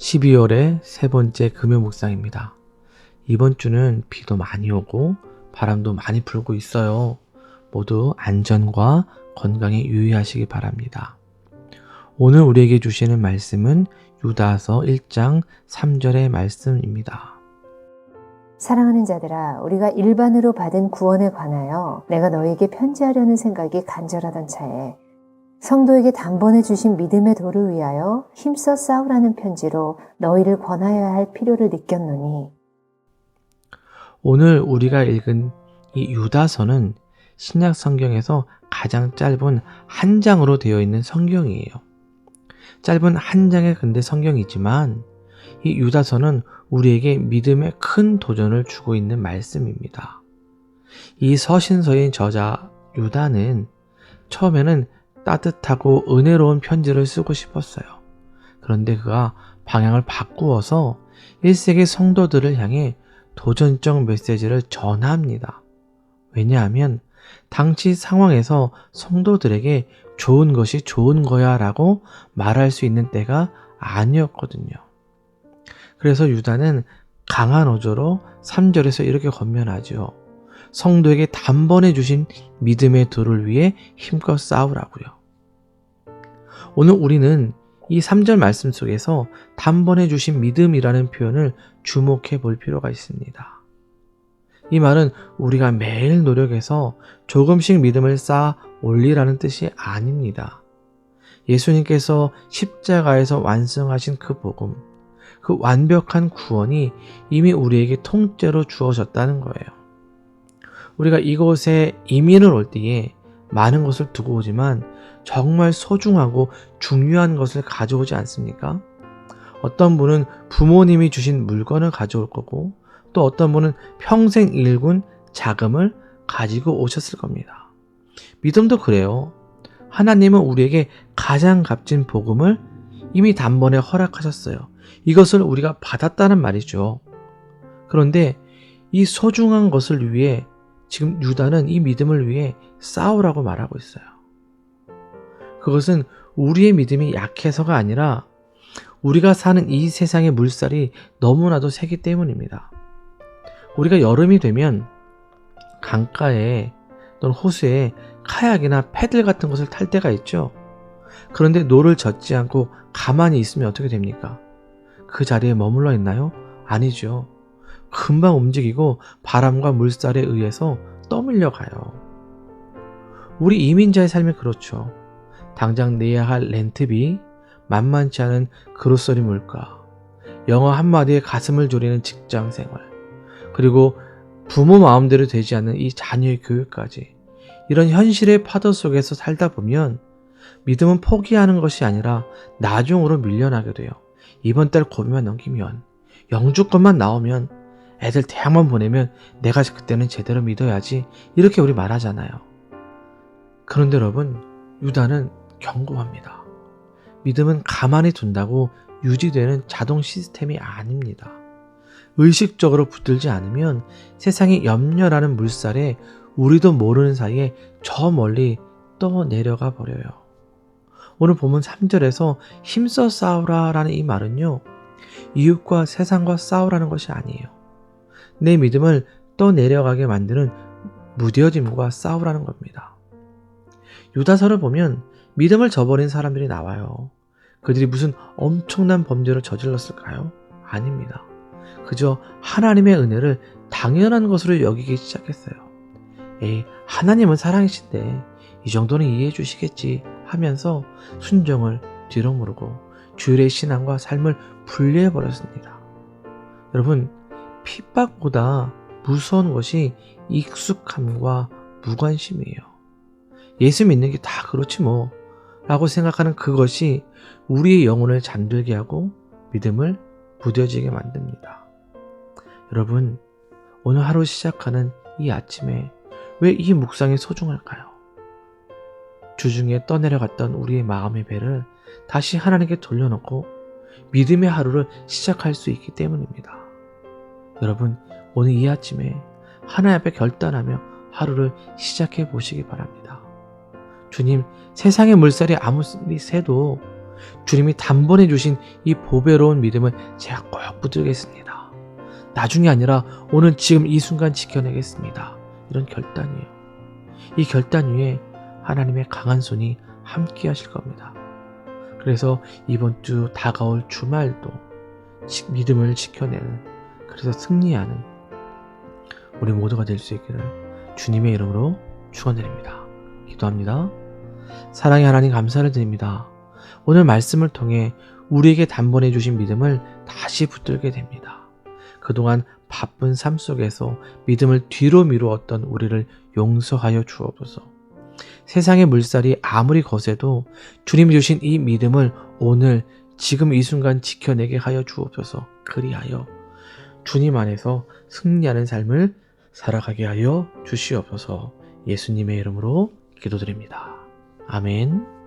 12월의 세 번째 금요 묵상입니다. 이번 주는 비도 많이 오고 바람도 많이 불고 있어요. 모두 안전과 건강에 유의하시기 바랍니다. 오늘 우리에게 주시는 말씀은 유다서 1장 3절의 말씀입니다. 사랑하는 자들아, 우리가 일반으로 받은 구원에 관하여 내가 너에게 편지하려는 생각이 간절하던 차에 성도에게 단번에 주신 믿음의 도를 위하여 힘써 싸우라는 편지로 너희를 권하여야 할 필요를 느꼈노니 오늘 우리가 읽은 이 유다서는 신약 성경에서 가장 짧은 한 장으로 되어 있는 성경이에요. 짧은 한 장의 근대 성경이지만 이 유다서는 우리에게 믿음의 큰 도전을 주고 있는 말씀입니다. 이 서신서인 저자 유다는 처음에는 따뜻하고 은혜로운 편지를 쓰고 싶었어요. 그런데 그가 방향을 바꾸어서 1세기 성도들을 향해 도전적 메시지를 전합니다. 왜냐하면 당시 상황에서 성도들에게 좋은 것이 좋은 거야 라고 말할 수 있는 때가 아니었거든요. 그래서 유다는 강한 어조로 3절에서 이렇게 건면하죠. 성도에게 단번에 주신 믿음의 도를 위해 힘껏 싸우라고요. 오늘 우리는 이 3절 말씀 속에서 단번에 주신 믿음이라는 표현을 주목해 볼 필요가 있습니다. 이 말은 우리가 매일 노력해서 조금씩 믿음을 쌓아 올리라는 뜻이 아닙니다. 예수님께서 십자가에서 완성하신 그 복음, 그 완벽한 구원이 이미 우리에게 통째로 주어졌다는 거예요. 우리가 이곳에 이민을 올 때에 많은 것을 두고 오지만 정말 소중하고 중요한 것을 가져오지 않습니까? 어떤 분은 부모님이 주신 물건을 가져올 거고 또 어떤 분은 평생 일군 자금을 가지고 오셨을 겁니다. 믿음도 그래요. 하나님은 우리에게 가장 값진 복음을 이미 단번에 허락하셨어요. 이것을 우리가 받았다는 말이죠. 그런데 이 소중한 것을 위해 지금 유다는 이 믿음을 위해 싸우라고 말하고 있어요. 그것은 우리의 믿음이 약해서가 아니라 우리가 사는 이 세상의 물살이 너무나도 세기 때문입니다. 우리가 여름이 되면 강가에 또는 호수에 카약이나 패들 같은 것을 탈 때가 있죠. 그런데 노를 젓지 않고 가만히 있으면 어떻게 됩니까? 그 자리에 머물러 있나요? 아니죠. 금방 움직이고 바람과 물살에 의해서 떠밀려 가요. 우리 이민자의 삶이 그렇죠. 당장 내야 할 렌트비, 만만치 않은 그로서리 물가, 영어 한마디에 가슴을 졸이는 직장 생활, 그리고 부모 마음대로 되지 않는 이 자녀의 교육까지 이런 현실의 파도 속에서 살다 보면 믿음은 포기하는 것이 아니라 나중으로 밀려나게 돼요. 이번 달 고비만 넘기면 영주권만 나오면 애들 대학만 보내면 내가 그때는 제대로 믿어야지 이렇게 우리 말하잖아요. 그런데 여러분 유다는 경고합니다. 믿음은 가만히 둔다고 유지되는 자동 시스템이 아닙니다. 의식적으로 붙들지 않으면 세상의 염려라는 물살에 우리도 모르는 사이에 저 멀리 떠 내려가 버려요. 오늘 보면 3절에서 힘써 싸우라 라는 이 말은요, 이웃과 세상과 싸우라는 것이 아니에요. 내 믿음을 떠 내려가게 만드는 무뎌짐과 싸우라는 겁니다. 유다서를 보면 믿음을 저버린 사람들이 나와요. 그들이 무슨 엄청난 범죄를 저질렀을까요? 아닙니다. 그저 하나님의 은혜를 당연한 것으로 여기기 시작했어요. 에이, 하나님은 사랑이신데 이 정도는 이해해 주시겠지 하면서 순정을 뒤로 무르고 주일의 신앙과 삶을 분리해 버렸습니다. 여러분, 핍박보다 무서운 것이 익숙함과 무관심이에요. 예수 믿는 게 다 그렇지 뭐. 라고 생각하는 그것이 우리의 영혼을 잠들게 하고 믿음을 무뎌지게 만듭니다. 여러분, 오늘 하루 시작하는 이 아침에 왜 이 묵상이 소중할까요? 주중에 떠내려갔던 우리의 마음의 배를 다시 하나님께 돌려놓고 믿음의 하루를 시작할 수 있기 때문입니다. 여러분, 오늘 이 아침에 하나님 앞에 결단하며 하루를 시작해 보시기 바랍니다. 주님, 세상의 물살이 아무리 새도 주님이 단번에 주신 이 보배로운 믿음을 제가 꼭 붙들겠습니다. 나중이 아니라 오늘 지금 이 순간 지켜내겠습니다. 이런 결단이에요. 이 결단 위에 하나님의 강한 손이 함께 하실 겁니다. 그래서 이번 주 다가올 주말도 지- 믿음을 지켜내는 그래서 승리하는 우리 모두가 될 수 있기를 주님의 이름으로 축원드립니다. 기도합니다. 사랑의 하나님 감사를 드립니다. 오늘 말씀을 통해 우리에게 단번에 주신 믿음을 다시 붙들게 됩니다. 그동안 바쁜 삶 속에서 믿음을 뒤로 미루었던 우리를 용서하여 주옵소서. 세상의 물살이 아무리 거세도 주님이 주신 이 믿음을 오늘 지금 이 순간 지켜내게 하여 주옵소서. 그리하여 주님 안에서 승리하는 삶을 살아가게 하여 주시옵소서. 예수님의 이름으로 기도드립니다. 아멘.